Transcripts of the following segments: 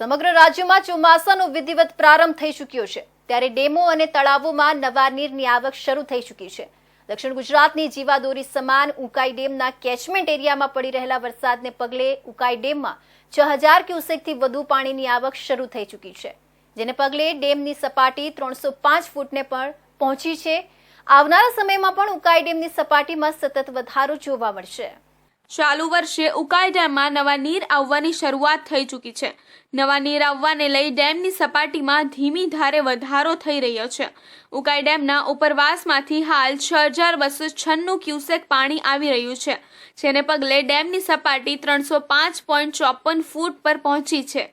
સમગ્ર રાજ્યમાં ચોમાસાનો વિધિવત પ્રારંભ થઈ ચૂક્યો છે. ત્યારે ડેમો અને તળાવોમાં નવા નીરની આવક શરૂ થઈ ચૂકી છે. દક્ષિણ ગુજરાતની જીવાદોરી સમાન ઉકાઈ ડેમના કેચમેન્ટ એરિયામાં પડી રહેલા વરસાદને પગલે ઉકાઈ ડેમમાં છ હજાર ક્યુસેકથી વધુ પાણીની આવક શરૂ થઈ ચૂકી છે. જેને પગલે ડેમની સપાટી ત્રણસો પાંચ ફૂટને પણ પહોંચી છે. આવનારા સમયમાં પણ ઉકાઈ ડેમની સપાટીમાં સતત વધારો જોવા મળશે. ચાલુ વર્ષે ઉકાઈ ડેમમાં નવા નીર આવવાની શરૂઆત થઈ ચૂકી છે. નવા નીર આવવાને લઈ ડેમની સપાટીમાં ધીમી ધારે વધારો થઈ રહ્યો છે. ઉકાઈ ડેમના ઉપરવાસમાંથી હાલ છ હજાર બસો છન્નું ક્યુસેક પાણી આવી રહ્યું છે, જેને પગલે ડેમની સપાટી ત્રણસો પાંચ પોઈન્ટ ચોપન ફૂટ પર પહોંચી છે.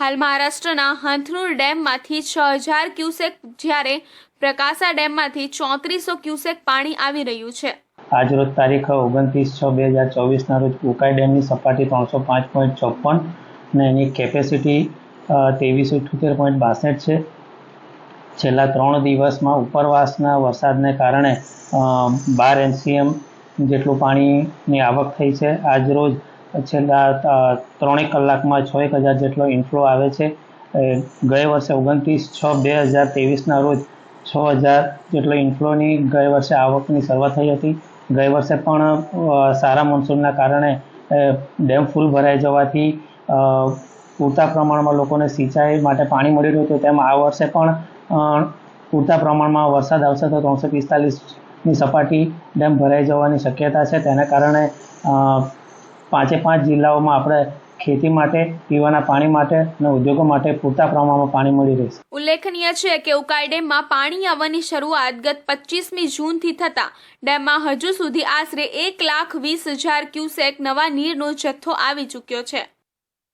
હાલ મહારાષ્ટ્રના હંથનુર ડેમમાંથી છ હજાર ક્યુસેક જ્યારે પ્રકાશા ડેમમાંથી ચોત્રીસો ક્યુસેક પાણી આવી રહ્યું છે. આજરોજ તારીખ ઓગણત્રીસ છ બે હજાર ચોવીસના રોજ ઉકાઈ ડેમની સપાટી ત્રણસો પાંચ પોઈન્ટ ચોપન અને એની કેપેસિટી ત્રેવીસો અઠ્યોતેર પોઈન્ટ બાસઠ છે. છેલ્લા ત્રણ દિવસમાં ઉપરવાસના વરસાદને કારણે બાર એમસીએમ જેટલું પાણીની આવક થઈ છે. આજરોજ છેલ્લા ત્રણેક કલાકમાં છ એક હજાર જેટલો ઇન્ફ્લો આવે છે. ગયે વર્ષે ઓગણત્રીસ છ બે હજાર ત્રેવીસના રોજ છ હજાર જેટલો ઇન્ફ્લોની ગયે વર્ષે આવકની શરૂઆત થઈ હતી. ગયે વર્ષે પણ સારા મોન્સૂનના કારણે ડેમ ફૂલ ભરાઈ જવાથી પૂરતા પ્રમાણમાં લોકોને સિંચાઈ માટે પાણી મળી રહ્યું હતું. તેમ આ વર્ષે પણ પૂરતા પ્રમાણમાં વરસાદ આવશે તો ત્રણસો પિસ્તાલીસની સપાટી ડેમ ભરાઈ જવાની શક્યતા છે. તેના કારણે પાંચે પાંચ જિલ્લાઓમાં આપણે ખેતી માટે, પીવાના પાણી માટે અને ઉદ્યોગો માટે પૂરતા પ્રમાણમાં પાણી મળી રહેશે. ઉલ્લેખનીય છે કે ઉકાઈ ડેમમાં પાણી આવવાની શરૂઆત ગત પચીસમી જૂનથી થતા ડેમમાં હજુ સુધી આશરે એક લાખ વીસ હજાર ક્યુસેક નવા નીરનો જથ્થો આવી ચૂક્યો છે.